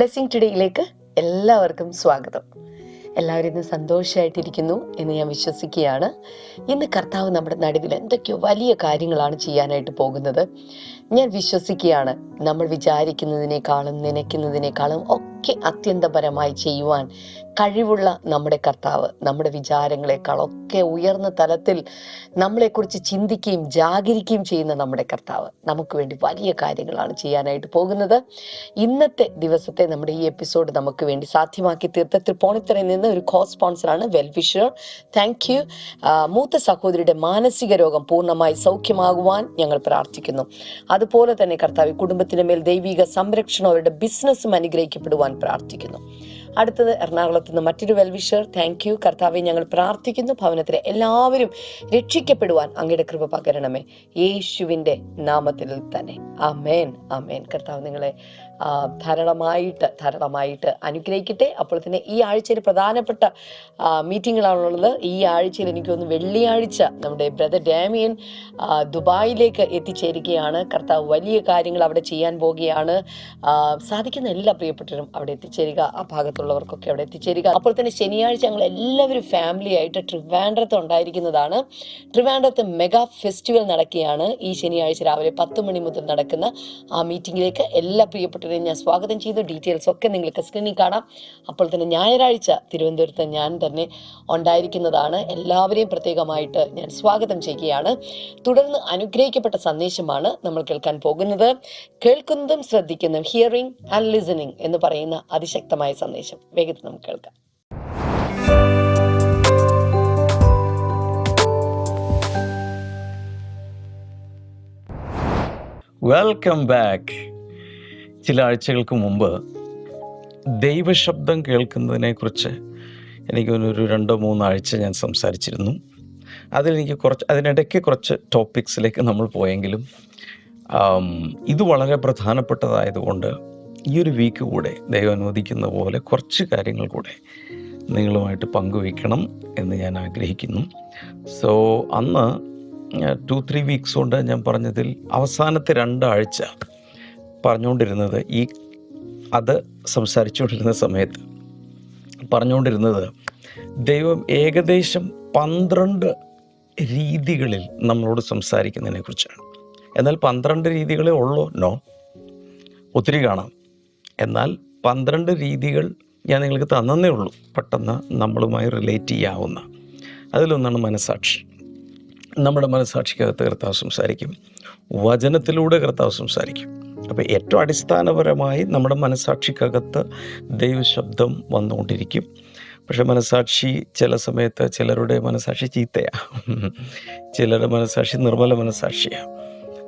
Blessing ടുഡേയിലേക്ക് എല്ലാവർക്കും സ്വാഗതം. എല്ലാവരും ഇന്ന് സന്തോഷമായിട്ടിരിക്കുന്നു എന്ന് ഞാൻ വിശ്വസിക്കുകയാണ്. ഇന്ന് കർത്താവ് നമ്മുടെ നടുവിൽ എന്തൊക്കെയോ വലിയ കാര്യങ്ങളാണ് ചെയ്യാനായിട്ട് പോകുന്നത്. ഞാൻ വിശ്വസിക്കുകയാണ് നമ്മൾ വിചാരിക്കുന്നതിനേക്കാളും നനയ്ക്കുന്നതിനേക്കാളും ഒക്കെ അത്യന്തപരമായി ചെയ്യുവാൻ കഴിവുള്ള നമ്മുടെ കർത്താവ് നമ്മുടെ വിചാരങ്ങളെക്കാളൊക്കെ ഉയർന്ന തലത്തിൽ നമ്മളെക്കുറിച്ച് ചിന്തിക്കുകയും ജാഗരിക്കുകയും ചെയ്യുന്ന നമ്മുടെ കർത്താവ്. നമുക്ക് വേണ്ടി വലിയ കാര്യങ്ങളാണ് ചെയ്യാനായിട്ട് പോകുന്നത്. ഇന്നത്തെ ദിവസത്തെ നമ്മുടെ ഈ എപ്പിസോഡ് നമുക്ക് വേണ്ടി സാധ്യമാക്കി തീർത്ത തൃപ്പോണിത്തറയിൽ നിന്ന് ഒരു കോ സ്പോൺസറാണ് വെൽഫിഷർ താങ്ക് യു മൂത്ത സഹോദരിയുടെ മാനസിക രോഗം പൂർണമായി സൗഖ്യമാകുവാൻ ഞങ്ങൾ പ്രാർത്ഥിക്കുന്നു. അതുപോലെ തന്നെ കർത്താവ് കുടുംബത്തിന് മേൽ ദൈവിക സംരക്ഷണം അവരുടെ ബിസിനസ്സും അനുഗ്രഹിക്കപ്പെടുവാൻ പ്രാർത്ഥിക്കുന്നു. അടുത്തത് എറണാകുളത്ത് നിന്ന് മറ്റൊരു വെൽവിഷർ. താങ്ക് യു കർത്താവെ ഞങ്ങൾ പ്രാർത്ഥിക്കുന്നു. ഭവനത്തിലെ എല്ലാവരും രക്ഷിക്കപ്പെടുവാൻ അങ്ങയുടെ കൃപ പകരണമേ. യേശുവിന്റെ നാമത്തിൽ തന്നെ. അമേൻ അമേൻ കർത്താവ് നിങ്ങളെ ധാരാളമായിട്ട് ധാരാളമായിട്ട് അനുഗ്രഹിക്കട്ടെ. അപ്പോൾ തന്നെ ഈ ആഴ്ചയിൽ പ്രധാനപ്പെട്ട മീറ്റിങ്ങുകളാണുള്ളത് ഈ ആഴ്ചയിൽ എനിക്ക് തോന്നുന്നു വെള്ളിയാഴ്ച നമ്മുടെ ബ്രദർ ഡാമിയൻ ദുബായിലേക്ക് എത്തിച്ചേരുകയാണ്. കർത്താവ് വലിയ കാര്യങ്ങൾ അവിടെ ചെയ്യാൻ പോവുകയാണ്. സാധിക്കുന്ന എല്ലാ പ്രിയപ്പെട്ടവരും അവിടെ എത്തിച്ചേരുക. ആ ഭാഗത്തുള്ളവർക്കൊക്കെ അവിടെ എത്തിച്ചേരുക. അപ്പോൾ തന്നെ ശനിയാഴ്ച ഞങ്ങൾ എല്ലാവരും ഫാമിലി ആയിട്ട് ട്രിവാൻഡ്രത്ത് ഉണ്ടായിരിക്കുന്നതാണ്. ട്രിവാൻഡ്രത്ത് മെഗാ ഫെസ്റ്റിവൽ നടക്കുകയാണ്. ഈ ശനിയാഴ്ച രാവിലെ പത്ത് മണി മുതൽ നടക്കുന്ന ആ മീറ്റിംഗിലേക്ക് എല്ലാ പ്രിയപ്പെട്ടവരെയും ഞാൻ സ്വാഗതം ചെയ്തു. ഡീറ്റെയിൽസ് ഒക്കെ നിങ്ങൾക്ക് സ്ക്രീനിൽ കാണാം. അപ്പോൾ തന്നെ ഞായറാഴ്ച തിരുവനന്തപുരത്ത് ഞാൻ തന്നെ ഉണ്ടായിരിക്കുന്നതാണ്. എല്ലാവരെയും പ്രത്യേകമായിട്ട് ഞാൻ സ്വാഗതം ചെയ്യുകയാണ്. തുടർന്ന് അനുഗ്രഹിക്കപ്പെട്ട സന്ദേശമാണ് നമ്മൾ കേൾക്കാൻ പോകുന്നത്. കേൾക്കുന്നതും ശ്രദ്ധിക്കുന്നതും ഹിയറിംഗ് ആൻഡ് ലിസണിങ് എന്ന് പറയുന്ന അതിശക്തമായ സന്ദേശം. വേഗത്തിൽ നമുക്ക് കേൾക്കാം. വെൽക്കം ബാക്ക് ചില ആഴ്ചകൾക്ക് മുമ്പ് ദൈവശബ്ദം കേൾക്കുന്നതിനെക്കുറിച്ച് എനിക്ക് ഒരു രണ്ടോ മൂന്നോ ആഴ്ച ഞാൻ സംസാരിച്ചിരുന്നു. അതിലെനിക്ക് കുറച്ച് അതിനിടയ്ക്ക് കുറച്ച് ടോപ്പിക്സിലേക്ക് നമ്മൾ പോയെങ്കിലും ഇത് വളരെ പ്രധാനപ്പെട്ടതായതുകൊണ്ട് ഈ ഒരു വീക്ക് കൂടെ ദൈവം അനുവദിക്കുന്ന പോലെ കുറച്ച് കാര്യങ്ങൾ കൂടെ നിങ്ങളുമായിട്ട് പങ്കുവയ്ക്കണം എന്ന് ഞാൻ ആഗ്രഹിക്കുന്നു. സോ അന്ന് ടു ത്രീ വീക്സ് കൊണ്ട് ഞാൻ പറഞ്ഞതിൽ അവസാനത്തെ രണ്ടാഴ്ച പറഞ്ഞുകൊണ്ടിരുന്നത് ഈ അത് സംസാരിച്ചുകൊണ്ടിരുന്ന സമയത്ത് പറഞ്ഞുകൊണ്ടിരുന്നത് ദൈവം ഏകദേശം പന്ത്രണ്ട് രീതികളിൽ നമ്മളോട് സംസാരിക്കുന്നതിനെ കുറിച്ചാണ്. എന്നാൽ പന്ത്രണ്ട് രീതികളേ ഉള്ളൂ? നോ. ഒത്തിരി കാണാം. എന്നാൽ പന്ത്രണ്ട് രീതികൾ ഞാൻ നിങ്ങൾക്ക് തന്നേ ഉള്ളൂ. പെട്ടെന്ന് നമ്മളുമായി റിലേറ്റ് ചെയ്യാവുന്ന. അതിലൊന്നാണ് മനസാക്ഷി നമ്മുടെ മനസാക്ഷിക്കകത്ത് കർത്താവ് സംസാരിക്കും. വചനത്തിലൂടെ കർത്താവ് സംസാരിക്കും. അപ്പോൾ ഏറ്റവും അടിസ്ഥാനപരമായി നമ്മുടെ മനസാക്ഷിക്കകത്ത് ദൈവശബ്ദം വന്നുകൊണ്ടിരിക്കും. പക്ഷെ മനസാക്ഷി ചില സമയത്ത് ചിലരുടെ മനസാക്ഷി ചീത്തയാണ് ചിലരുടെ മനസാക്ഷി നിർമ്മല മനസാക്ഷിയാണ്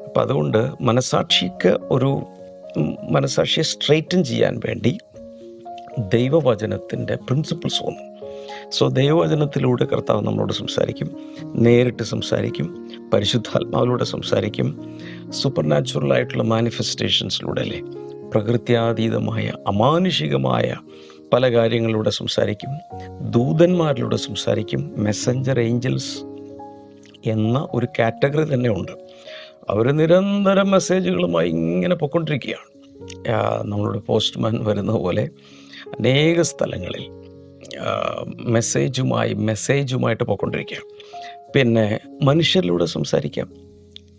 അപ്പം അതുകൊണ്ട് മനസാക്ഷിക്ക് ഒരു മനസാക്ഷിയെ സ്ട്രെയിറ്റൻ ചെയ്യാൻ വേണ്ടി ദൈവവചനത്തിന്റെ പ്രിൻസിപ്പിൾസ് വന്നു. സോ ദൈവവചനത്തിലൂടെ കർത്താവ് നമ്മളോട് സംസാരിക്കും. നേരിട്ട് സംസാരിക്കും. പരിശുദ്ധാത്മാവിലൂടെ സംസാരിക്കും. സൂപ്പർ ആയിട്ടുള്ള മാനിഫെസ്റ്റേഷൻസിലൂടെ അല്ലേ? പ്രകൃത്യാതീതമായ അമാനുഷികമായ പല കാര്യങ്ങളിലൂടെ സംസാരിക്കും. ദൂതന്മാരിലൂടെ സംസാരിക്കും. മെസ്സഞ്ചർ ഏഞ്ചൽസ് എന്ന ഒരു കാറ്റഗറി തന്നെ ഉണ്ട് അവർ നിരന്തരം മെസ്സേജുകളുമായി ഇങ്ങനെ പൊക്കൊണ്ടിരിക്കുകയാണ് നമ്മളുടെ പോസ്റ്റ്മാൻ വരുന്ന പോലെ അനേക സ്ഥലങ്ങളിൽ മെസ്സേജുമായി മെസ്സേജുമായിട്ട് പോയിക്കൊണ്ടിരിക്കുക. പിന്നെ മനുഷ്യരിലൂടെ സംസാരിക്കാം.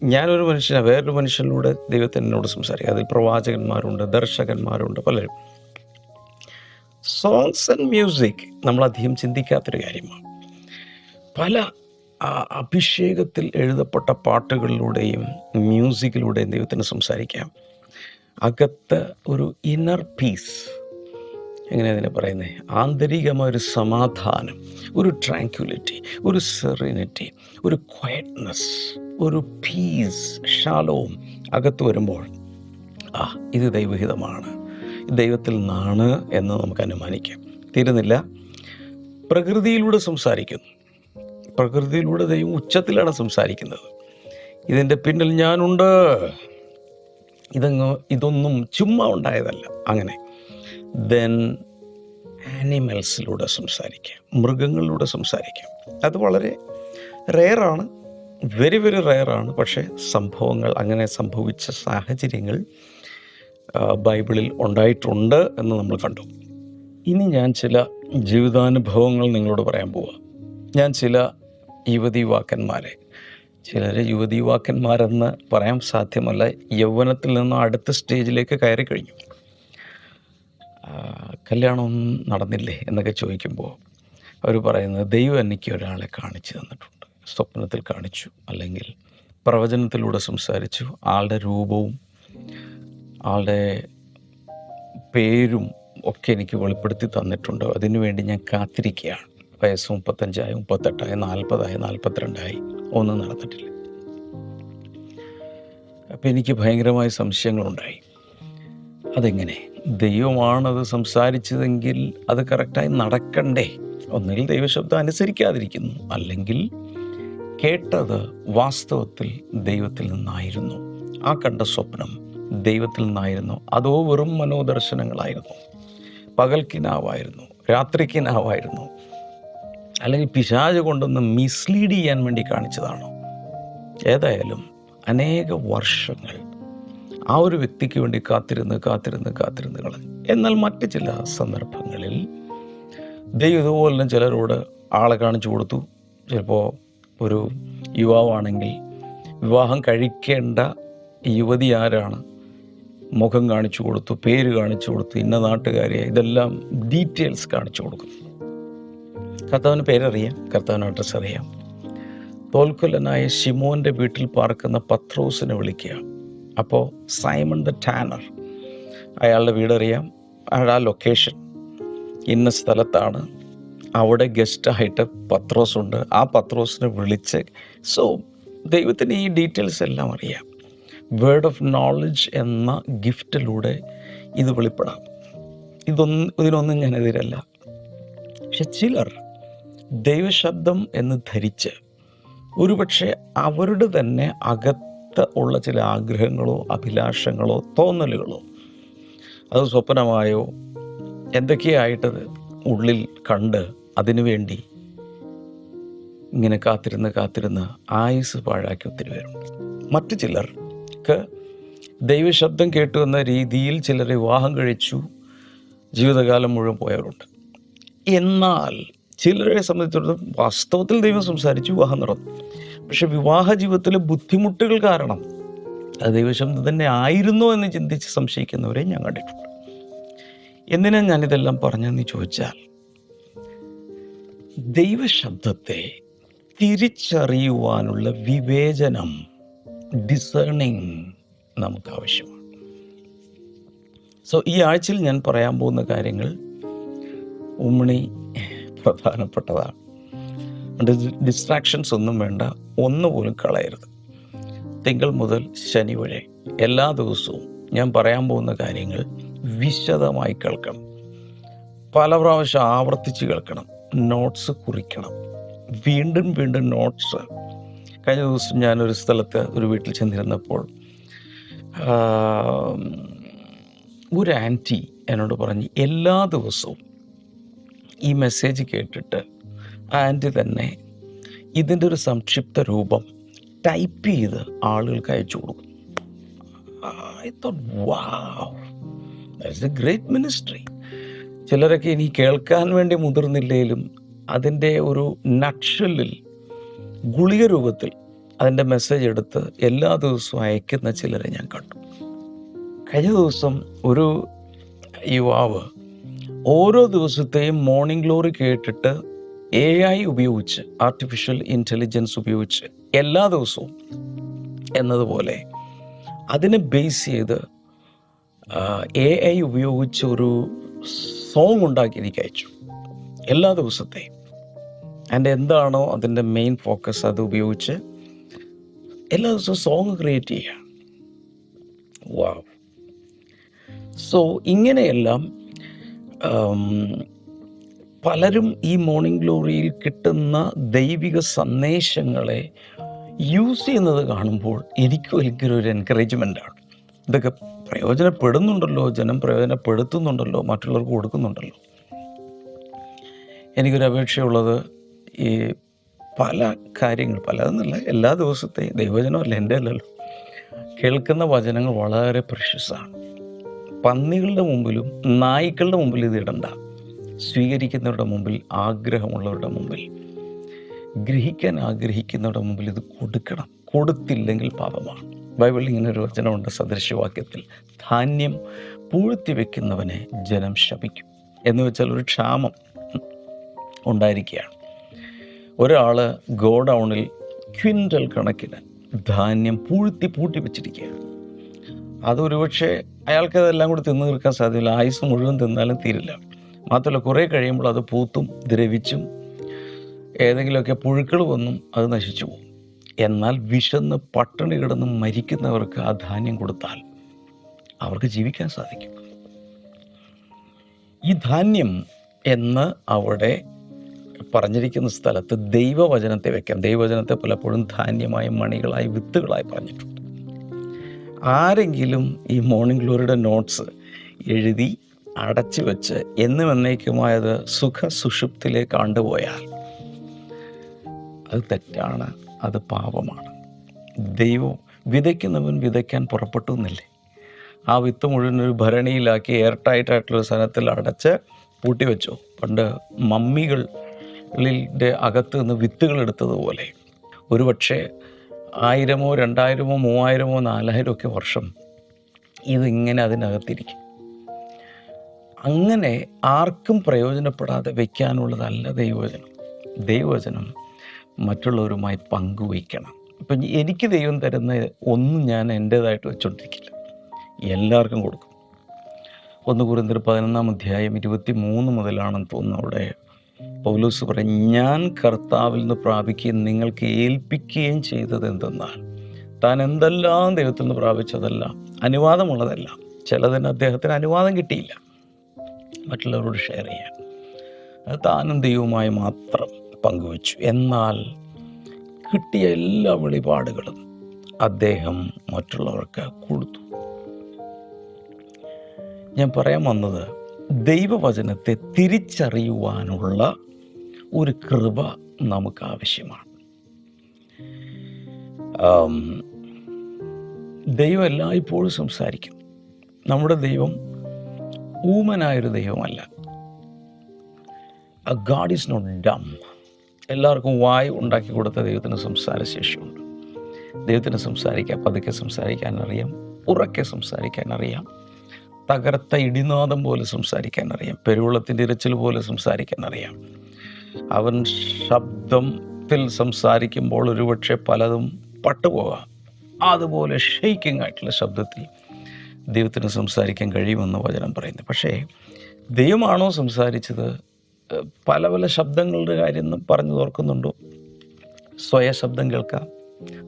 ഞാനൊരു മനുഷ്യന വേറൊരു മനുഷ്യനിലൂടെ ദൈവത്തിനോട് സംസാരിക്കാം. അതിൽ പ്രവാചകന്മാരുണ്ട് ദർശകന്മാരുണ്ട് പലരും. സോങ്സ് ആൻഡ് മ്യൂസിക് നമ്മളധികം ചിന്തിക്കാത്തൊരു കാര്യമാണ്. പല അഭിഷേകത്തിൽ എഴുതപ്പെട്ട പാട്ടുകളിലൂടെയും മ്യൂസിക്കിലൂടെയും ദൈവത്തിന് സംസാരിക്കാം. അകത്ത് ഒരു ഇന്നർ പീസ് എങ്ങനെ അതിനെ പറയുന്നത് ആന്തരികമായ ഒരു സമാധാനം ഒരു ട്രാങ്ക്യുലിറ്റി ഒരു സെറിനിറ്റി ഒരു ക്വയറ്റ്നസ് ഒരു പീസ് ഷാലോം അകത്ത് വരുമ്പോൾ ആ ഇത് ദൈവഹിതമാണ്. ദൈവത്തിൽ നിന്നാണ് എന്ന് നമുക്ക് അനുമാനിക്കാം. തീരുന്നില്ല? പ്രകൃതിയിലൂടെ സംസാരിക്കുന്നു. പ്രകൃതിയിലൂടെ ദൈവം ഉച്ചത്തിലാണ് സംസാരിക്കുന്നത്. ഇതിന്റെ പിന്നിൽ ഞാനുണ്ട്. ഇതങ്ങ് ഇതൊന്നും ചുമ്മാ ഉണ്ടായതല്ല. അങ്ങനെ. ദെൻ ആനിമൽസിലൂടെ സംസാരിക്കാം മൃഗങ്ങളിലൂടെ സംസാരിക്കാം. അത് വളരെ റെയറാണ് വെരി വെരി റെയറാണ് പക്ഷേ സംഭവങ്ങൾ അങ്ങനെ സംഭവിച്ച സാഹചര്യങ്ങൾ ബൈബിളിൽ ഉണ്ടായിട്ടുണ്ട് എന്ന് നമ്മൾ കണ്ടു. ഇനി ഞാൻ ചില ജീവിതാനുഭവങ്ങൾ നിങ്ങളോട് പറയാൻ പോവുക ഞാൻ ചില യുവതി യുവാക്കന്മാരെ ചിലർ യുവതി യുവാക്കന്മാരെന്ന് പറയാൻ സാധ്യമല്ല. യൗവനത്തിൽ നിന്നും അടുത്ത സ്റ്റേജിലേക്ക് കയറി കഴിഞ്ഞു ആ, കല്യാണമൊന്നും നടന്നില്ലേ എന്നൊക്കെ ചോദിക്കുമ്പോൾ അവർ പറയുന്നത് ദൈവം എനിക്ക് ഒരാളെ കാണിച്ചു തന്നിട്ടുണ്ട്. സ്വപ്നത്തിൽ കാണിച്ചു അല്ലെങ്കിൽ പ്രവചനത്തിലൂടെ സംസാരിച്ചു. ആളുടെ രൂപവും ആളുടെ പേരും ഒക്കെ എനിക്ക് വെളിപ്പെടുത്തി തന്നിട്ടുണ്ട്. അതിനുവേണ്ടി ഞാൻ കാത്തിരിക്കുകയാണ്. വയസ്സ് മുപ്പത്തഞ്ചായി മുപ്പത്തെട്ടായി നാൽപ്പതായി നാൽപ്പത്തിരണ്ടായി. ഒന്നും നടന്നിട്ടില്ല. അപ്പം എനിക്ക് ഭയങ്കരമായ സംശയങ്ങളുണ്ടായി. അതെങ്ങനെ? ദൈവമാണത് സംസാരിച്ചതെങ്കിൽ അത് കറക്റ്റായി നടക്കണ്ടേ? ഒന്നിൽ ദൈവശബ്ദം അനുസരിക്കാതിരിക്കുന്നു. അല്ലെങ്കിൽ കേട്ടത് വാസ്തവത്തിൽ ദൈവത്തിൽ നിന്നായിരുന്നു. ആ കണ്ട സ്വപ്നം ദൈവത്തിൽ നിന്നായിരുന്നു. അതോ വെറും മനോദർശനങ്ങളായിരുന്നു. പകൽക്കിനാവായിരുന്നു രാത്രിക്കിനാവായിരുന്നു അല്ലെങ്കിൽ പിശാജ് കൊണ്ടൊന്ന് മിസ്ലീഡ് ചെയ്യാൻ വേണ്ടി കാണിച്ചതാണോ? ഏതായാലും അനേക വർഷങ്ങൾ ആ ഒരു വ്യക്തിക്ക് വേണ്ടി കാത്തിരുന്ന് കാത്തിരുന്ന് കാത്തിരുന്ന് കളഞ്ഞു. എന്നാൽ മറ്റ് ചില സന്ദർഭങ്ങളിൽ ദൈവം ഇതുപോലെ തന്നെ ചിലരോട് ആളെ കാണിച്ചു കൊടുത്തു. ചിലപ്പോൾ ഒരു യുവാവാണെങ്കിൽ വിവാഹം കഴിക്കേണ്ട യുവതി ആരാണ്? മുഖം കാണിച്ചു കൊടുത്തു പേര് കാണിച്ചു കൊടുത്തു ഇന്ന നാട്ടുകാരെ ഇതെല്ലാം ഡീറ്റെയിൽസ് കാണിച്ചു കൊടുക്കും കർത്താവിന് പേരറിയാം കർത്താവിന് അഡ്രസ്സ് അറിയാം. തോൽക്കൊല്ലനായ ഷിമോന്റെ വീട്ടിൽ പാർക്കുന്ന പത്രോസിനെ വിളിക്കുക അപ്പോൾ സൈമൺ ദ ടാനർ. അയാളുടെ വീടറിയാം. അയാളുടെ ആ ലൊക്കേഷൻ ഇന്ന സ്ഥലത്താണ്. അവിടെ ഗസ്റ്റായിട്ട് പത്രോസ് ഉണ്ട്. ആ പത്രോസിനെ വിളിച്ച് സോ ദൈവത്തിന് ഈ ഡീറ്റെയിൽസ് എല്ലാം അറിയാം. വേർഡ് ഓഫ് നോളജ് എന്ന ഗിഫ്റ്റിലൂടെ ഇത് വെളിപ്പെടാം. ഇതൊന്നും ഇതിനൊന്നും ഞാൻ എതിരല്ല. പക്ഷെ ചിലർ ദൈവശബ്ദം എന്ന് ധരിച്ച് ഒരുപക്ഷെ അവരുടെ തന്നെ അകത്ത് ഉള്ള ചില ആഗ്രഹങ്ങളോ അഭിലാഷങ്ങളോ തോന്നലുകളോ അത് സ്വപ്നമായോ എന്തൊക്കെയായിട്ടത് ഉള്ളിൽ കണ്ട് അതിനുവേണ്ടി ഇങ്ങനെ കാത്തിരുന്ന് കാത്തിരുന്ന് ആയുസ് പാഴാക്കി ഒത്തിരി പേരുണ്ട്. മറ്റു ചിലർക്ക് ദൈവശബ്ദം കേട്ടു എന്ന രീതിയിൽ ചിലർ വിവാഹം കഴിച്ചു ജീവിതകാലം മുഴുവൻ പോയവരുണ്ട്. എന്നാൽ ചിലരെ സംബന്ധിച്ചിടത്തോളം വാസ്തവത്തിൽ ദൈവം സംസാരിച്ചു വിവാഹം നടന്നു. പക്ഷെ വിവാഹ ജീവിതത്തിലെ ബുദ്ധിമുട്ടുകൾ കാരണം അത് ദൈവശബ്ദം തന്നെ ആയിരുന്നോ എന്ന് ചിന്തിച്ച് സംശയിക്കുന്നവരെ ഞാൻ കണ്ടിട്ടുണ്ട്. എന്തിനാ ഞാനിതെല്ലാം പറഞ്ഞെന്ന് ചോദിച്ചാൽ ദൈവശബ്ദത്തെ തിരിച്ചറിയുവാനുള്ള വിവേചനം ഡിസേണിങ് നമുക്ക് ആവശ്യമാണ്. സോ ഈ ആഴ്ചയിൽ ഞാൻ പറയാൻ പോകുന്ന കാര്യങ്ങൾ ഉമ്മണി പ്രധാനപ്പെട്ടതാണ്. ഡിസ്ട്രാക്ഷൻസ് ഒന്നും വേണ്ട. ഒന്നുപോലും കളയരുത്. തിങ്കൾ മുതൽ ശനി വരെ എല്ലാ ദിവസവും ഞാൻ പറയാൻ പോകുന്ന കാര്യങ്ങൾ വിശദമായി കേൾക്കണം. പല പ്രാവശ്യം ആവർത്തിച്ച് കേൾക്കണം. നോട്ട്സ് കുറിക്കണം. വീണ്ടും വീണ്ടും നോട്ട്സ് കഴിഞ്ഞ ദിവസം ഞാനൊരു സ്ഥലത്ത് ഒരു വീട്ടിൽ ചെന്നിരുന്നപ്പോൾ ഒരു ആന്റി എന്നോട് പറഞ്ഞ് എല്ലാ ദിവസവും ഈ മെസ്സേജ് കേട്ടിട്ട് ആ ആന്റി തന്നെ ഇതിന്റെ ഒരു സംക്ഷിപ്ത രൂപം ടൈപ്പ് ചെയ്ത് ആളുകൾക്ക് അയച്ചു കൊടുക്കും. I thought wow that's a great ministry ചിലരൊക്കെ ഇനി കേൾക്കാൻ വേണ്ടി മുതിർന്നില്ലെങ്കിലും അതിന്റെ ഒരു നക്ഷലിൽ ഗുളിക രൂപത്തിൽ അതിന്റെ മെസ്സേജ് എടുത്ത് എല്ലാ ദിവസവും അയക്കുന്ന ചിലരെ ഞാൻ കണ്ടു. കഴിഞ്ഞ ദിവസം ഒരു യുവാവ് ഓരോ ദിവസത്തെയും മോർണിംഗ് ഗ്ലോറി കേട്ടിട്ട് എ ഐ ഉപയോഗിച്ച് ആർട്ടിഫിഷ്യൽ ഇന്റലിജൻസ് ഉപയോഗിച്ച് എല്ലാ ദിവസവും എന്നതുപോലെ അതിനെ ബേസ് ചെയ്ത് എ ഐ ഉപയോഗിച്ച് ഒരു സോങ് ഉണ്ടാക്കി എനിക്ക് അയച്ചു. എല്ലാ ദിവസത്തെയും. ആൻഡ് എന്താണോ അതിന്റെ മെയിൻ ഫോക്കസ് അത് ഉപയോഗിച്ച് എല്ലാ ദിവസവും സോങ് ക്രിയേറ്റ് ചെയ്യുക വാവ് സോ ഇങ്ങനെയെല്ലാം പലരും ഈ മോർണിംഗ് ഗ്ലോറിയിൽ കിട്ടുന്ന ദൈവിക സന്ദേശങ്ങളെ യൂസ് ചെയ്യുന്നത് കാണുമ്പോൾ എനിക്ക് ഒരിക്കലും ഒരു എൻകറേജ്മെന്റാണ് ഇതൊക്കെ പ്രയോജനപ്പെടുന്നുണ്ടല്ലോ ജനം പ്രയോജനപ്പെടുത്തുന്നുണ്ടല്ലോ മറ്റുള്ളവർക്ക് കൊടുക്കുന്നുണ്ടല്ലോ. എനിക്കൊരു അപേക്ഷയുള്ളത് ഈ പല കാര്യങ്ങൾ പലതെന്നല്ല എല്ലാ ദിവസത്തെയും ദൈവജനമല്ല എന്റെ അല്ലല്ലോ. കേൾക്കുന്ന വചനങ്ങൾ വളരെ പ്രഷ്യസാണ് പന്നികളുടെ മുമ്പിലും നായ്ക്കളുടെ മുമ്പിലും ഇത് ഇടണ്ട. സ്വീകരിക്കുന്നവരുടെ മുമ്പിൽ ആഗ്രഹമുള്ളവരുടെ മുമ്പിൽ. ഗ്രഹിക്കാൻ ആഗ്രഹിക്കുന്നവരുടെ മുമ്പിൽ ഇത് കൊടുക്കണം. കൊടുത്തില്ലെങ്കിൽ പാപമാണ്. ബൈബിളിൽ ഇങ്ങനെ ഒരു വചനമുണ്ട് സദൃശവാക്യത്തിൽ. ധാന്യം പൂഴ്ത്തി വെക്കുന്നവനെ ജനം ശപിക്കും. എന്ന് വെച്ചാൽ ഒരു ക്ഷാമം ഉണ്ടായിരിക്കുകയാണ്. ഒരാൾ ഗോഡൗണിൽ ക്വിന്റൽ കണക്കിന് ധാന്യം പൂഴ്ത്തി പൂട്ടി വെച്ചിരിക്കുകയാണ്. അതൊരുപക്ഷെ അയാൾക്ക് അതെല്ലാം കൂടി തിന്നു തീർക്കാൻ സാധ്യമല്ല ആയുസ് മുഴുവൻ തിന്നാലും തീരില്ല. മാത്രമല്ല കുറേ കഴിയുമ്പോൾ അത് പൂത്തും ദ്രവിച്ചും ഏതെങ്കിലുമൊക്കെ പുഴുക്കൾ വന്നും അത് നശിച്ചു പോകും. എന്നാൽ വിശന്ന് പട്ടിണി കിടന്ന് മരിക്കുന്നവർക്ക് ആ ധാന്യം കൊടുത്താൽ അവർക്ക് ജീവിക്കാൻ സാധിക്കും. ഈ ധാന്യം എന്ന് അവിടെ പറഞ്ഞിരിക്കുന്ന സ്ഥലത്ത് ദൈവവചനത്തെ വെക്കാം. ദൈവവചനത്തെ പലപ്പോഴും ധാന്യമായ മണികളായി വിത്തുകളായി പറഞ്ഞിട്ടുണ്ട്. ആരെങ്കിലും ഈ മോർണിംഗ് ഗ്ലോറിയുടെ നോട്ട്സ് എഴുതി അടച്ചു വെച്ച് എന്നും എന്നേക്കുമായത് സുഖ സുഷുപ്തിലേക്ക് കണ്ടുപോയാൽ അത് തെറ്റാണ് അത് പാപമാണ്. ദൈവം വിതയ്ക്കുന്നവൻ വിതയ്ക്കാൻ പുറപ്പെട്ടു എന്നല്ലേ? ആ വിത്ത് മുഴുവൻ ഒരു ഭരണിയിലാക്കി എയർ ടൈറ്റ് സ്ഥലത്തിൽ അടച്ച് പൂട്ടി വെച്ചു. പണ്ട് മമ്മികളിന്റെ അകത്ത് നിന്ന് വിത്തുകൾ എടുത്തതുപോലെ. ഒരുപക്ഷെ ആയിരമോ രണ്ടായിരമോ മൂവായിരമോ നാലായിരമോ ഒക്കെ വർഷം ഇതിങ്ങനെ അതിനകത്തിരിക്കും. അങ്ങനെ ആർക്കും പ്രയോജനപ്പെടാതെ വയ്ക്കാനുള്ളതല്ല ദൈവവചനം. ദൈവവചനം മറ്റുള്ളവരുമായി പങ്കുവയ്ക്കണം. ഇപ്പം എനിക്ക് ദൈവം തരുന്ന ഒന്നും ഞാൻ എന്റേതായിട്ട് വെച്ചുകൊണ്ടിരിക്കില്ല എല്ലാവർക്കും കൊടുക്കും. ഒന്ന് കുറിന്തൊരു പതിനൊന്നാം അധ്യായം ഇരുപത്തി മൂന്ന് മുതലാണെന്ന് തോന്നുന്നു അവിടെ പൗലൂസ് പറയും ഞാൻ കർത്താവിൽ നിന്ന് പ്രാപിക്കുകയും നിങ്ങൾക്ക് ഏൽപ്പിക്കുകയും ചെയ്തത് എന്തെന്നാൽ താൻ എന്തെല്ലാം ദൈവത്തിൽ നിന്ന് പ്രാപിച്ചതല്ല അനുവാദമുള്ളതല്ല. ചിലതിന് അദ്ദേഹത്തിന് അനുവാദം കിട്ടിയില്ല. മറ്റുള്ളവരോട് ഷെയർ ചെയ്യാൻ. അത് താനും ദൈവവുമായി മാത്രം പങ്കുവച്ചു. എന്നാൽ കിട്ടിയ എല്ലാ വെളിപാടുകളും അദ്ദേഹം മറ്റുള്ളവർക്ക് കൊടുത്തു. ഞാൻ പറയാൻ വന്നത് ദൈവവചനത്തെ തിരിച്ചറിയുവാനുള്ള ഒരു കൃപ നമുക്ക് ആവശ്യമാണ്. ദൈവം എല്ലായ്പ്പോഴും സംസാരിക്കും. നമ്മുടെ ദൈവം ഊമനായൊരു ദൈവമല്ല. ഗാഡ് ഈസ് നോട്ട് ഡം എല്ലാവർക്കും വായ് ഉണ്ടാക്കി കൊടുത്ത ദൈവത്തിന് സംസാര സംസാരശേഷിയുണ്ട് ദൈവത്തിന് സംസാരിക്കാം പതുക്കെ സംസാരിക്കാൻ അറിയാം ഉറക്കെ സംസാരിക്കാൻ അറിയാം തകർത്ത ഇടിനാദം പോലെ സംസാരിക്കാൻ അറിയാം പെരുവെള്ളത്തിന്റെ ഇരച്ചിൽ പോലെ സംസാരിക്കാൻ അറിയാം. അവൻ ശബ്ദത്തിൽ സംസാരിക്കുമ്പോൾ ഒരുപക്ഷെ പലതും പട്ടുപോകാം. അതുപോലെ ഷെയ്ക്കിംഗ് ആയിട്ടുള്ള ശബ്ദത്തിൽ ദൈവത്തിന് സംസാരിക്കാൻ കഴിയുമെന്ന് വചനം പറയുന്നു. പക്ഷേ ദൈവമാണോ സംസാരിച്ചത്? പല പല ശബ്ദങ്ങളുടെ കാര്യം പറഞ്ഞു ഓർക്കുന്നുണ്ടോ? സ്വയ ശബ്ദം കേൾക്കാം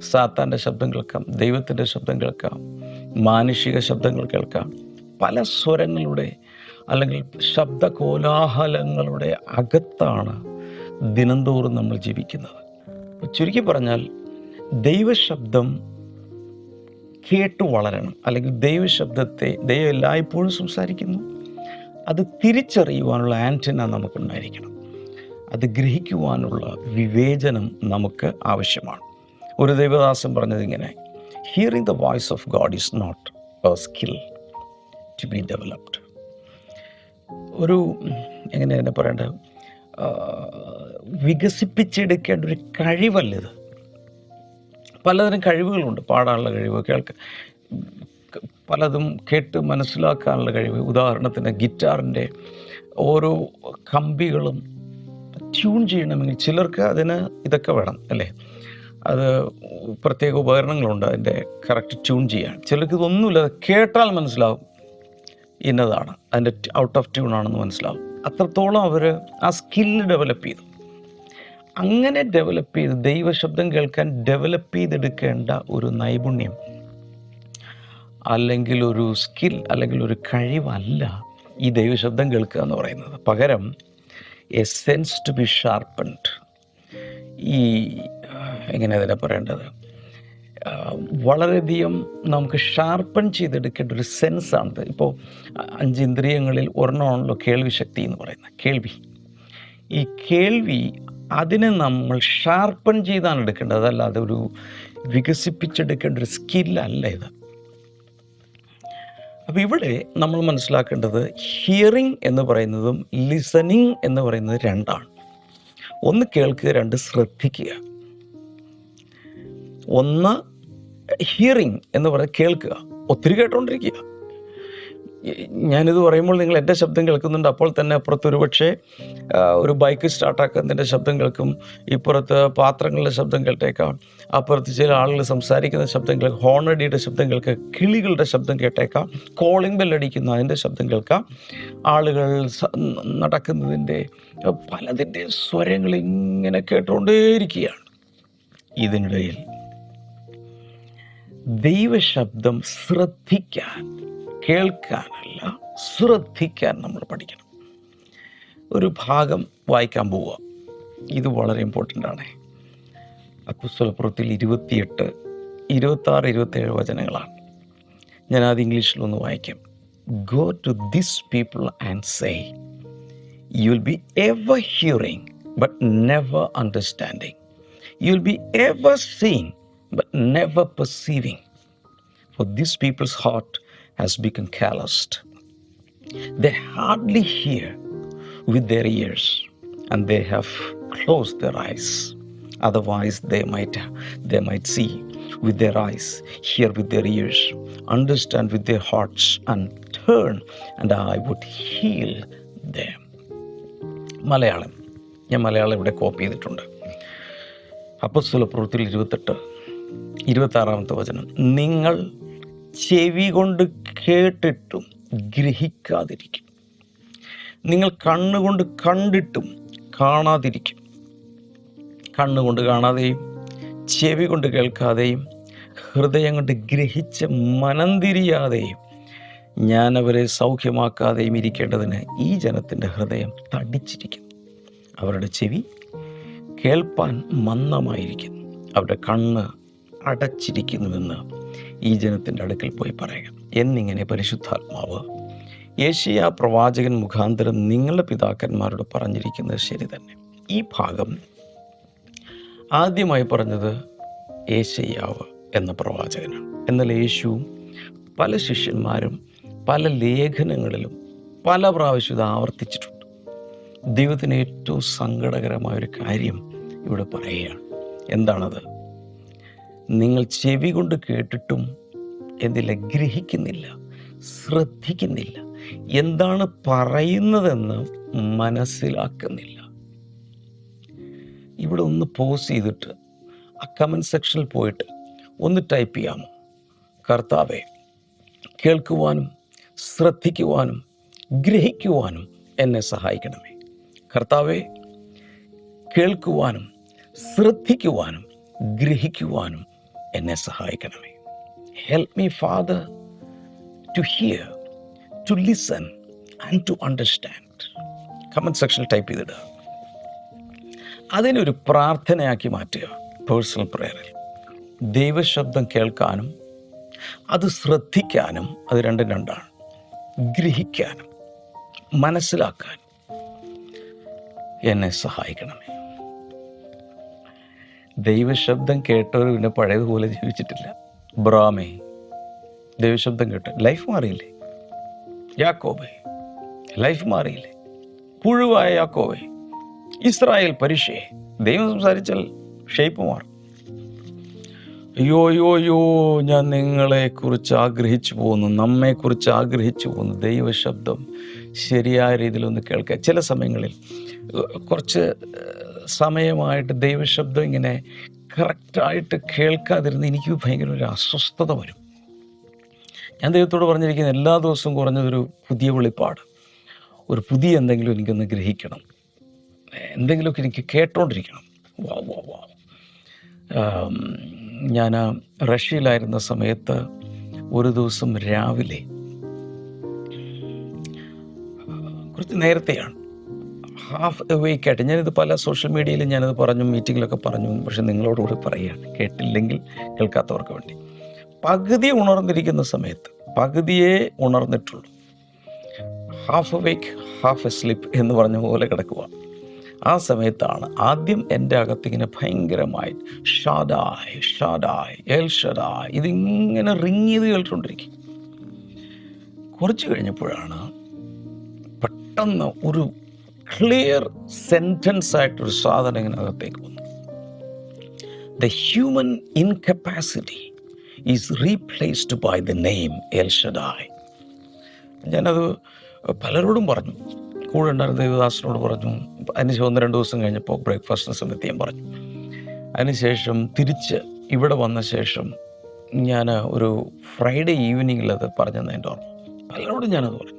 സാത്താന്റെ ശബ്ദം കേൾക്കാം ദൈവത്തിന്റെ ശബ്ദം കേൾക്കാം മാനുഷിക ശബ്ദങ്ങൾ കേൾക്കാം. പല സ്വരങ്ങളുടെ അല്ലെങ്കിൽ ശബ്ദ കോലാഹലങ്ങളുടെ അകത്താണ് ദിനംതോറും നമ്മൾ ജീവിക്കുന്നത്. ചുരുക്കി പറഞ്ഞാൽ ദൈവശബ്ദം കേട്ടു വളരണം അല്ലെങ്കിൽ ദൈവശബ്ദത്തെ ദൈവം എല്ലായ്പ്പോഴും സംസാരിക്കുന്നു. അത് തിരിച്ചറിയുവാനുള്ള ആന്റന നമുക്കുണ്ടായിരിക്കണം. അത് ഗ്രഹിക്കുവാനുള്ള വിവേചനം നമുക്ക് ആവശ്യമാണ്. ഒരു ദൈവദാസൻ പറഞ്ഞത് ഇങ്ങനെ hearing the voice of God is not a skill to be developed ഒരു എങ്ങനെ പറയേണ്ടത് വികസിപ്പിച്ചെടുക്കേണ്ട ഒരു കഴിവല്ലത് പലതരം കഴിവുകളുണ്ട്. പാടാനുള്ള കഴിവ് കേൾക്ക പലതും കേട്ട് മനസ്സിലാക്കാനുള്ള കഴിവ്. ഉദാഹരണത്തിന് ഗിറ്റാറിന്റെ ഓരോ കമ്പികളും ട്യൂൺ ചെയ്യണമെങ്കിൽ ചിലർക്ക് അതിന് ഇതൊക്കെ വേണം അല്ലേ? അത് പ്രത്യേക ഉപകരണങ്ങളുണ്ട് അതിന്റെ കറക്റ്റ് ട്യൂൺ ചെയ്യാൻ. ചിലർക്ക് ഇതൊന്നുമില്ല കേട്ടാൽ മനസ്സിലാവും ഇന്നതാണ്. അതിന്റെ ഔട്ട് ഓഫ് ട്യൂൺ ആണെന്ന് മനസ്സിലാവും. അത്രത്തോളം അവർ ആ സ്കില്ല് ഡെവലപ്പ് ചെയ്തു. അങ്ങനെ ഡെവലപ്പ് ചെയ്ത് ദൈവശബ്ദം കേൾക്കാൻ ഡെവലപ്പ് ചെയ്തെടുക്കേണ്ട ഒരു നൈപുണ്യം അല്ലെങ്കിൽ ഒരു സ്കിൽ അല്ലെങ്കിൽ ഒരു കഴിവല്ല ഈ ദൈവശബ്ദം കേൾക്കുക എന്ന് പറയുന്നത്. പകരം a sense to be sharpened ഈ എങ്ങനെ അതിനെ പറയേണ്ടത്? വളരെയധികം നമുക്ക് ഷാർപ്പൺ ചെയ്തെടുക്കേണ്ട ഒരു സെൻസാണിത് ഇപ്പോൾ അഞ്ച് ഇന്ദ്രിയങ്ങളിൽ ഒരെണ്ണമാണല്ലോ കേൾവി ശക്തി എന്ന് പറയുന്നത്. കേൾവി. ഈ കേൾവി അതിനെ നമ്മൾ ഷാർപ്പൺ ചെയ്താണ് എടുക്കേണ്ടത്. അതല്ലാതെ ഒരു വികസിപ്പിച്ചെടുക്കേണ്ട ഒരു സ്കില്ലല്ല ഇത്. അപ്പം അപ്പോൾ ഇവിടെ നമ്മൾ മനസ്സിലാക്കേണ്ടത് ഹിയറിംഗ് എന്ന് പറയുന്നതും ലിസണിങ് എന്ന് പറയുന്നത് രണ്ടാണ്. ഒന്ന് കേൾക്കുക രണ്ട് ശ്രദ്ധിക്കുക. ഒന്ന് ഹിയറിംഗ് എന്ന് പറയുന്നത് കേൾക്കുക. ഒത്തിരി കേട്ടോണ്ടിരിക്കുക. ഞാനിത് പറയുമ്പോൾ നിങ്ങൾ എന്റെ ശബ്ദം കേൾക്കുന്നുണ്ട്. അപ്പോൾ തന്നെ അപ്പുറത്ത് ഒരു പക്ഷേ ഒരു ബൈക്ക് സ്റ്റാർട്ടാക്കുന്നതിന്റെ ശബ്ദം കേൾക്കും. ഇപ്പുറത്ത് പാത്രങ്ങളുടെ ശബ്ദം കേട്ടേക്കാം. അപ്പുറത്ത് ചില ആളുകൾ സംസാരിക്കുന്ന ശബ്ദം കേൾക്കാം. ഹോണടിയുടെ ശബ്ദം കേൾക്കാം. കിളികളുടെ ശബ്ദം കേട്ടേക്കാം. കോളിംഗ് ബെല്ലടിക്കുന്ന അതിന്റെ ശബ്ദം കേൾക്കാം. ആളുകൾ നടക്കുന്നതിന്റെ പലതിന്റെ സ്വരങ്ങൾ ഇങ്ങനെ കേട്ടുകൊണ്ടേയിരിക്കുകയാണ്. ഇതിനിടയിൽ ദൈവശബ്ദം ശ്രദ്ധിക്കാൻ കേൾക്കാനല്ല ശ്രദ്ധിക്കാൻ നമ്മൾ പഠിക്കണം. ഒരു ഭാഗം വായിക്കാൻ പോവുക. ഇത് വളരെ ഇമ്പോർട്ടന്റ് ആണ്. അപ്പുസ്വലപ്പുറത്തിൽ ഇരുപത്തിയെട്ട് ഇരുപത്താറ് ഇരുപത്തേഴ് വചനങ്ങളാണ്. ഞാൻ അത് ഇംഗ്ലീഷിലൊന്ന് വായിക്കാം. Go to this people and say you will be ever hearing but never understanding you will be ever seeing but never perceiving for this people's heart has become calloused. They hardly hear with their ears, and they have closed their eyes. Otherwise, they might they might see with their eyes, hear with their ears, understand with their hearts, and turn, and I would heal them. Malayalam ഞാൻ മലയാളം ഇവിടെ copy ചെയ്തിട്ടുണ്ട് അപ്പസ്വല പ്രവൃത്തിയിൽ ഇരുപത്തെട്ട് ഇരുപത്താറാമത്തെ വചനം നിങ്ങൾ ചെവി കൊണ്ട് കേട്ടിട്ടും ഗ്രഹിക്കാതിരിക്കും. നിങ്ങൾ കണ്ണുകൊണ്ട് കണ്ടിട്ടും കാണാതിരിക്കും. കണ്ണുകൊണ്ട് കാണാതെയും ചെവി കൊണ്ട് കേൾക്കാതെയും ഹൃദയം കൊണ്ട് ഗ്രഹിച്ച് മനം തിരിയാതെയും ഞാൻ അവരെ സൗഖ്യമാക്കാതെയും ഇരിക്കേണ്ടതിന് ഈ ജനത്തിന്റെ ഹൃദയം തടിച്ചിരിക്കുന്നു. അവരുടെ ചെവി കേൾപ്പാൻ മന്ദമായിരിക്കുന്നു. അവരുടെ കണ്ണ് അടച്ചിരിക്കുന്നുവെന്ന് ഈ ജനത്തിന്റെ അടുക്കൽ പോയി പറയുക. എന്നിങ്ങനെ പരിശുദ്ധാത്മാവ് ഏഷ്യ പ്രവാചകൻ മുഖാന്തരം നിങ്ങളുടെ പിതാക്കന്മാരോട് പറഞ്ഞിരിക്കുന്നത് ശരി തന്നെ. ഈ ഭാഗം ആദ്യമായി പറഞ്ഞത് ഏശയ്യാവ് എന്ന പ്രവാചകനാണ്. എന്നാൽ യേശുവും പല ശിഷ്യന്മാരും പല ലേഖനങ്ങളിലും പല പ്രാവശ്യം ഇത് ആവർത്തിച്ചിട്ടുണ്ട്. ദൈവത്തിന് ഏറ്റവും സങ്കടകരമായ ഒരു കാര്യം ഇവിടെ പറയുകയാണ്. എന്താണത്? നിങ്ങൾ ചെവി കൊണ്ട് കേട്ടിട്ടും എന്തില്ല ഗ്രഹിക്കുന്നില്ല ശ്രദ്ധിക്കുന്നില്ല. എന്താണ് പറയുന്നതെന്ന് മനസ്സിലാക്കുന്നില്ല. ഇവിടെ ഒന്ന് പോസ് ചെയ്തിട്ട് ആ കമന്റ് സെക്ഷനിൽ പോയിട്ട് ഒന്ന് ടൈപ്പ് ചെയ്യാമോ കർത്താവെ കേൾക്കുവാനും ശ്രദ്ധിക്കുവാനും ഗ്രഹിക്കുവാനും എന്നെ സഹായിക്കണമേ. കർത്താവെ കേൾക്കുവാനും ശ്രദ്ധിക്കുവാനും ഗ്രഹിക്കുവാനും എന്നെ സഹായിക്കണമേ. Help me father to hear to listen and to understand comment സെക്ഷനിൽ ടൈപ്പ് ചെയ്തിടുക. അതിനൊരു പ്രാർത്ഥനയാക്കി മാറ്റുക പേഴ്സണൽ പ്രേയറിൽ ദൈവശബ്ദം കേൾക്കാനും അത് ശ്രദ്ധിക്കാനും അത് രണ്ടും രണ്ടാണ്. ഗ്രഹിക്കാനും മനസ്സിലാക്കാനും എന്നെ സഹായിക്കണമേ. ദൈവശബ്ദം കേട്ടവർ പിന്നെ പഴയതുപോലെ ജീവിച്ചിട്ടില്ല. ബ്രാമേ ദൈവശബ്ദം കേട്ട ലൈഫ് മാറിയില്ലേ? യാക്കോബേ ലൈഫ് മാറിയില്ലേ? പുഴുവായ യാക്കോബേ ഇസ്രായേൽ പരിഷേ ദൈവം സംസാരിച്ചാൽ ഷേപ്പ് മാറും. അയ്യോ അയ്യോ അയ്യോ ഞാൻ നിങ്ങളെക്കുറിച്ച് ആഗ്രഹിച്ചു പോകുന്നു നമ്മെക്കുറിച്ച് ആഗ്രഹിച്ചു പോകുന്നു. ദൈവശബ്ദം ശരിയായ രീതിയിലൊന്ന് കേൾക്കുക ചില സമയങ്ങളിൽ കുറച്ച് സമയമായിട്ട് ദൈവശബ്ദം ഇങ്ങനെ കറക്റ്റായിട്ട് കേൾക്കാതിരുന്ന് എനിക്ക് ഭയങ്കര ഒരു അസ്വസ്ഥത വരും. ഞാൻ ദൈവത്തോട് പറഞ്ഞിരിക്കുന്ന എല്ലാ ദിവസവും കുറഞ്ഞതൊരു പുതിയ വെളിപ്പാട്. ഒരു പുതിയ എന്തെങ്കിലും എനിക്കൊന്ന് ഗ്രഹിക്കണം. എന്തെങ്കിലുമൊക്കെ എനിക്ക് കേട്ടോണ്ടിരിക്കണം. വാ വാ വാ. ഞാൻ റഷ്യയിലായിരുന്ന സമയത്ത് ഒരു ദിവസം രാവിലെ കുറച്ച് നേരത്തെയാണ് ഹാഫ് എവേക്ക് ആയിട്ട് ഞാനിത് പല സോഷ്യൽ മീഡിയയിലും ഞാനത് പറഞ്ഞു മീറ്റിങ്ങിലൊക്കെ പറഞ്ഞു പക്ഷെ നിങ്ങളോടുകൂടി പറയുകയാണ്. കേട്ടില്ലെങ്കിൽ കേൾക്കാത്തവർക്ക് വേണ്ടി. പകുതി ഉണർന്നിരിക്കുന്ന സമയത്ത് പകുതിയെ ഉണർന്നിട്ടുള്ളൂ. Half awake half asleep എന്ന് പറഞ്ഞ പോലെ കിടക്കുക. ആ സമയത്താണ് ആദ്യം എന്റെ അകത്തിങ്ങനെ ഭയങ്കരമായി ഷാദായ് ഷാദായ് എൽ ഷദായ് ഇതിങ്ങനെ റിങ് ചെയ്ത് കേട്ടുകൊണ്ടിരിക്കും കുറച്ച് കഴിഞ്ഞപ്പോഴാണ് പെട്ടെന്ന് ഒരു ക്ലിയർ സെന്റൻസ് ആയിട്ടൊരു സാധനം ഇതിനകത്തേക്ക് വന്നു. The human incapacity is replaced by the name El Shaddai ഞാനത് പലരോടും പറഞ്ഞു. കൂടെ ഉണ്ടായിരുന്ന ദേവദാസിനോട് പറഞ്ഞു. അതിന് ഒന്ന് രണ്ട് ദിവസം കഴിഞ്ഞപ്പോൾ ബ്രേക്ക്ഫാസ്റ്റിന് സമയത്ത് ഞാൻ പറഞ്ഞു. അതിനുശേഷം തിരിച്ച് ഇവിടെ വന്ന ശേഷം ഞാൻ ഒരു ഫ്രൈഡേ ഈവനിങ്ങിൽ അത് പറഞ്ഞെന്ന് എന്റെ ഓർമ്മ. പലരോടും ഞാനത് പറഞ്ഞു.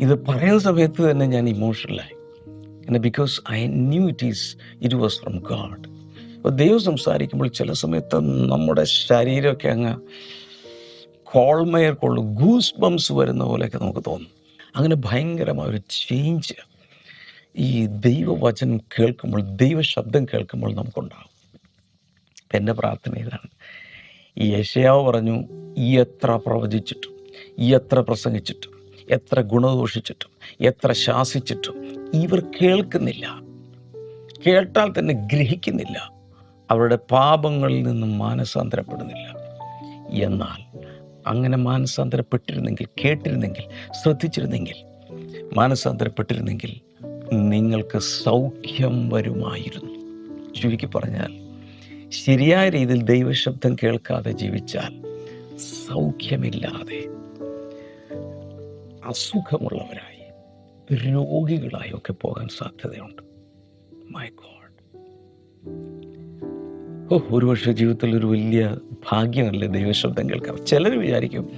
ഇത് പറയുന്ന സമയത്ത് തന്നെ ഞാൻ ഇമോഷണലായി പിന്നെ because I knew it is it was from God അപ്പോൾ ദൈവം സംസാരിക്കുമ്പോൾ ചില സമയത്ത് നമ്മുടെ ശരീരമൊക്കെ അങ്ങ് കോൾമയർ കൊള്ളും ഗൂസ് ബംസ് വരുന്ന പോലെയൊക്കെ നമുക്ക് തോന്നും. അങ്ങനെ ഭയങ്കരമായ ഒരു ചേഞ്ച് ഈ ദൈവവചനം കേൾക്കുമ്പോൾ ദൈവശബ്ദം കേൾക്കുമ്പോൾ നമുക്കുണ്ടാകും. എന്റെ പ്രാർത്ഥന ഇതാണ്. യശയാവ് പറഞ്ഞു ഈ എത്ര പ്രവചിച്ചിട്ടും ഈ എത്ര പ്രസംഗിച്ചിട്ടും എത്ര ഗുണദോഷിച്ചിട്ടും എത്ര ശാസിച്ചിട്ടും ഇവർ കേൾക്കുന്നില്ല. കേട്ടാൽ തന്നെ ഗ്രഹിക്കുന്നില്ല. അവരുടെ പാപങ്ങളിൽ നിന്നും മാനസാന്തരപ്പെടുന്നില്ല. എന്നാൽ അങ്ങനെ മാനസാന്തരപ്പെട്ടിരുന്നെങ്കിൽ കേട്ടിരുന്നെങ്കിൽ ശ്രദ്ധിച്ചിരുന്നെങ്കിൽ മാനസാന്തരപ്പെട്ടിരുന്നെങ്കിൽ നിങ്ങൾക്ക് സൗഖ്യം വരുമായിരുന്നു. ചുരുക്കി പറഞ്ഞാൽ ശരിയായ രീതിയിൽ ദൈവശബ്ദം കേൾക്കാതെ ജീവിച്ചാൽ സൗഖ്യമില്ലാതെ അസുഖമുള്ളവരായി രോഗികളായി ഒക്കെ പോകാൻ സാധ്യതയുണ്ട്. മൈ ഗോഡ് ഓ ഒരുപക്ഷെ ജീവിതത്തിൽ ഒരു വലിയ ഭാഗ്യമല്ലേ ദൈവശബ്ദം കേൾക്കാം ചിലർ വിചാരിക്കും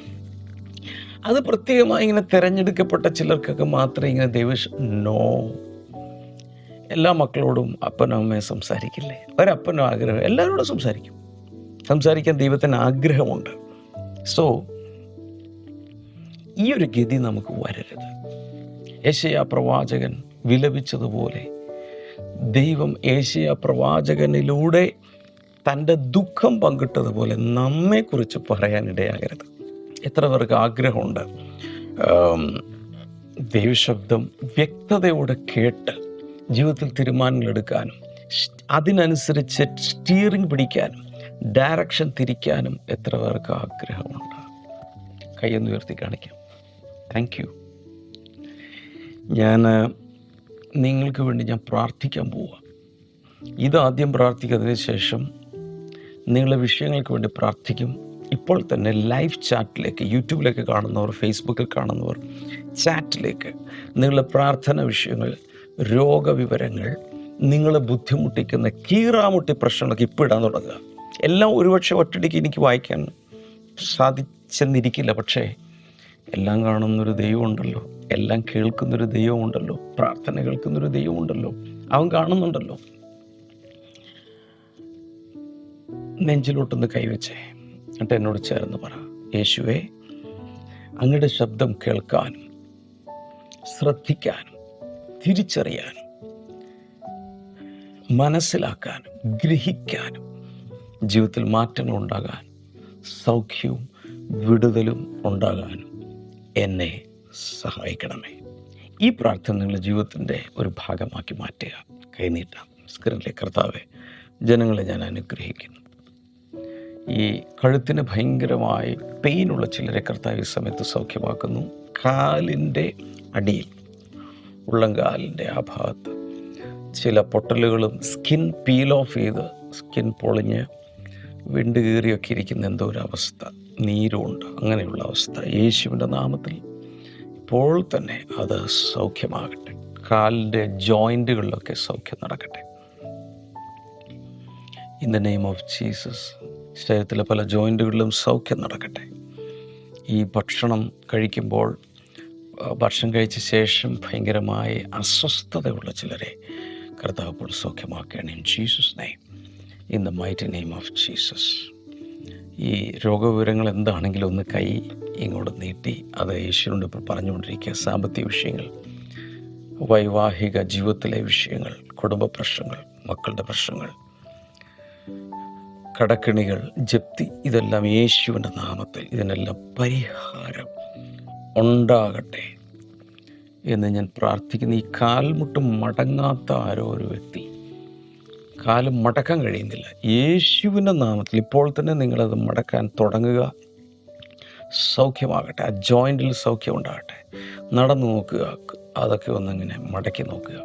അത് പ്രത്യേകമായി ഇങ്ങനെ തിരഞ്ഞെടുക്കപ്പെട്ട ചിലർക്കൊക്കെ മാത്രമേ ഇങ്ങനെ ദൈവ നോ എല്ലാ മക്കളോടും അപ്പനും അമ്മയും സംസാരിക്കില്ലേ? ഒരപ്പനും ആഗ്രഹം എല്ലാവരോടും സംസാരിക്കും. സംസാരിക്കാൻ ദൈവത്തിന് ആഗ്രഹമുണ്ട്. സോ ഈ ഒരു ഗതി നമുക്ക് വരരുത്. യശയ പ്രവാചകൻ വിലപിച്ചതുപോലെ ദൈവം ഏഷ്യ പ്രവാചകനിലൂടെ തന്റെ ദുഃഖം പങ്കിട്ടതുപോലെ നമ്മെക്കുറിച്ച് പറയാനിടയാകരുത്. എത്ര പേർക്ക് ആഗ്രഹമുണ്ട്? ദൈവശബ്ദം വ്യക്തതയോടെ കേട്ട് ജീവിതത്തിൽ തീരുമാനങ്ങളെടുക്കാനും അതിനനുസരിച്ച് സ്റ്റിയറിംഗ് പിടിക്കാനും ഡയറക്ഷൻ തിരിക്കാനും എത്ര പേർക്ക് ആഗ്രഹമുണ്ട്? കൈയൊന്നുയർത്തി കാണിക്കാം. താങ്ക് യു ഞാൻ നിങ്ങൾക്ക് വേണ്ടി ഞാൻ പ്രാർത്ഥിക്കാൻ പോവുക ഇതാദ്യം പ്രാർത്ഥിക്കുന്നതിന് ശേഷം നിങ്ങളുടെ വിഷയങ്ങൾക്ക് വേണ്ടി പ്രാർത്ഥിക്കും. ഇപ്പോൾ തന്നെ ലൈവ് ചാറ്റിലേക്ക് യൂട്യൂബിലേക്ക് കാണുന്നവർ ഫേസ്ബുക്കിൽ കാണുന്നവർ ചാറ്റിലേക്ക് നിങ്ങളുടെ പ്രാർത്ഥന വിഷയങ്ങൾ രോഗവിവരങ്ങൾ നിങ്ങളെ ബുദ്ധിമുട്ടിക്കുന്ന കീറാമുട്ടി പ്രശ്നങ്ങളൊക്കെ ഇപ്പോൾ ഇടാൻ തുടങ്ങുക. എല്ലാം ഒരുപക്ഷെ ഒറ്റടിക്ക് എനിക്ക് വായിക്കാൻ സാധിച്ചെന്നിരിക്കില്ല പക്ഷേ എല്ലാം കാണുന്നൊരു ദൈവമുണ്ടല്ലോ. എല്ലാം കേൾക്കുന്നൊരു ദൈവമുണ്ടല്ലോ. പ്രാർത്ഥന കേൾക്കുന്നൊരു ദൈവമുണ്ടല്ലോ. അവൻ കാണുന്നുണ്ടല്ലോ. നെഞ്ചിലോട്ടൊന്ന് കൈവച്ചേ. എന്നിട്ട് എന്നോട് ചേർന്ന് പറ. യേശുവേ അങ്ങയുടെ ശബ്ദം കേൾക്കാനും ശ്രദ്ധിക്കാനും തിരിച്ചറിയാനും മനസ്സിലാക്കാനും ഗ്രഹിക്കാനും ജീവിതത്തിൽ മാറ്റങ്ങൾ ഉണ്ടാകാൻ സൗഖ്യവും വിടുതലും ഉണ്ടാകാനും എന്നെ സഹായിക്കണമേ. ഈ പ്രാർത്ഥന നിങ്ങളുടെ ജീവിതത്തിന്റെ ഒരു ഭാഗമാക്കി മാറ്റുക. കൈനീട്ടാം സ്ക്രീനിലെ കർത്താവെ ജനങ്ങളെ ഞാൻ അനുഗ്രഹിക്കുന്നു. ഈ കഴുത്തിന് ഭയങ്കരമായി പെയിനുള്ള ചിലരെ കർത്താവ് ഈ സമയത്ത് സൗഖ്യമാക്കുന്നു. കാലിന്റെ അടിയിൽ ഉള്ളംകാലിന്റെ ആ ഭാഗത്ത് ചില പൊട്ടലുകളും സ്കിൻ പീൽ ഓഫ് ചെയ്ത് സ്കിൻ പൊളിഞ്ഞ് വിണ്ടുകീറിയൊക്കെ ഇരിക്കുന്ന എന്തോ ഒരു അവസ്ഥ. നീരുണ്ട് അങ്ങനെയുള്ള അവസ്ഥ. യേശുവിന്റെ നാമത്തിൽ ഇപ്പോൾ തന്നെ അത് സൗഖ്യമാകട്ടെ. കാലിന്റെ ജോയിന്റുകളിലൊക്കെ സൗഖ്യം നടക്കട്ടെ. In the name of Jesus ശരീരത്തിലെ പല ജോയിന്റുകളിലും സൗഖ്യം നടക്കട്ടെ. ഈ ഭക്ഷണം കഴിക്കുമ്പോൾ ഭക്ഷണം കഴിച്ച ശേഷം ഭയങ്കരമായ അസ്വസ്ഥതയുള്ള ചിലരെ കർത്താവ് ഇപ്പോൾ സൗഖ്യമാക്കുകയാണ്. In Jesus name in the mighty name of Jesus ഈ രോഗവിവരങ്ങൾ എന്താണെങ്കിലും ഒന്ന് കൈ ഇങ്ങോട്ട് നീട്ടി അത് യേശുവിനോട് ഇപ്പോൾ പറഞ്ഞുകൊണ്ടിരിക്കുക. സാമ്പത്തിക വിഷയങ്ങൾ വൈവാഹിക ജീവിതത്തിലെ വിഷയങ്ങൾ കുടുംബ പ്രശ്നങ്ങൾ മക്കളുടെ പ്രശ്നങ്ങൾ കടക്കിണികൾ ജപ്തി ഇതെല്ലാം യേശുവിന്റെ നാമത്തിൽ ഇതിനെല്ലാം പരിഹാരം ഉണ്ടാകട്ടെ എന്ന് ഞാൻ പ്രാർത്ഥിക്കുന്നു. ഈ കാൽമുട്ട് മടങ്ങാത്ത ആരോ ഒരു വ്യക്തി കാൽ മടക്കാൻ കഴിയുന്നില്ല. യേശുവിന്റെ നാമത്തിൽ ഇപ്പോൾ തന്നെ നിങ്ങളത് മടക്കാൻ തുടങ്ങുക. സൗഖ്യമാകട്ടെ. ആ ജോയിന്റിൽ സൗഖ്യം ഉണ്ടാകട്ടെ. നടന്നു നോക്കുക. അതൊക്കെ ഒന്നിങ്ങനെ മടക്കി നോക്കുക.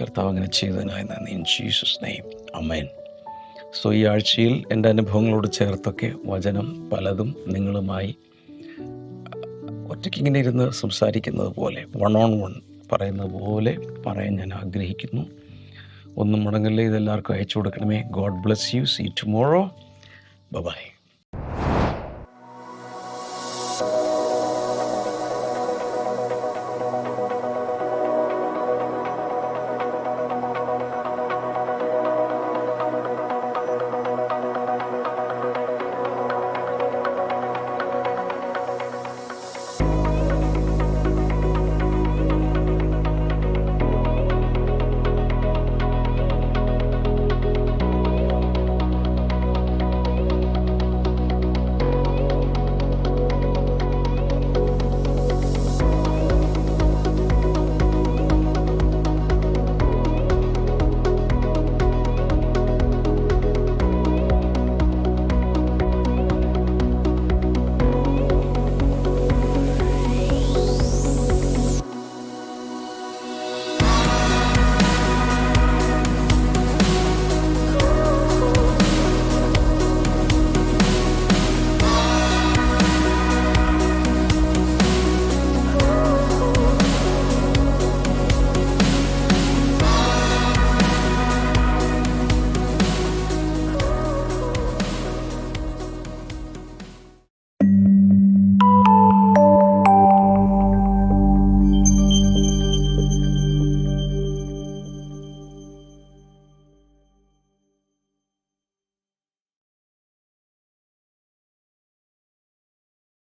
കർത്താവ് അങ്ങനെ ചെയ്തതിനായി നന്ദി. In Jesus name amen so ഈ ആഴ്ചയിൽ എന്റെ അനുഭവങ്ങളോട് ചേർത്തൊക്കെ വചനം പലതും നിങ്ങളുമായി ഒറ്റയ്ക്ക് ഇങ്ങനെ ഇരുന്ന് സംസാരിക്കുന്നത് പോലെ വൺ ഓൺ വൺ പറയുന്നത് പോലെ പറയാൻ ഞാൻ ആഗ്രഹിക്കുന്നു. ഒന്നും മുടങ്ങല്ലേ ഇതെല്ലാവർക്കും അയച്ചു കൊടുക്കണമേ. God bless you see tomorrow bye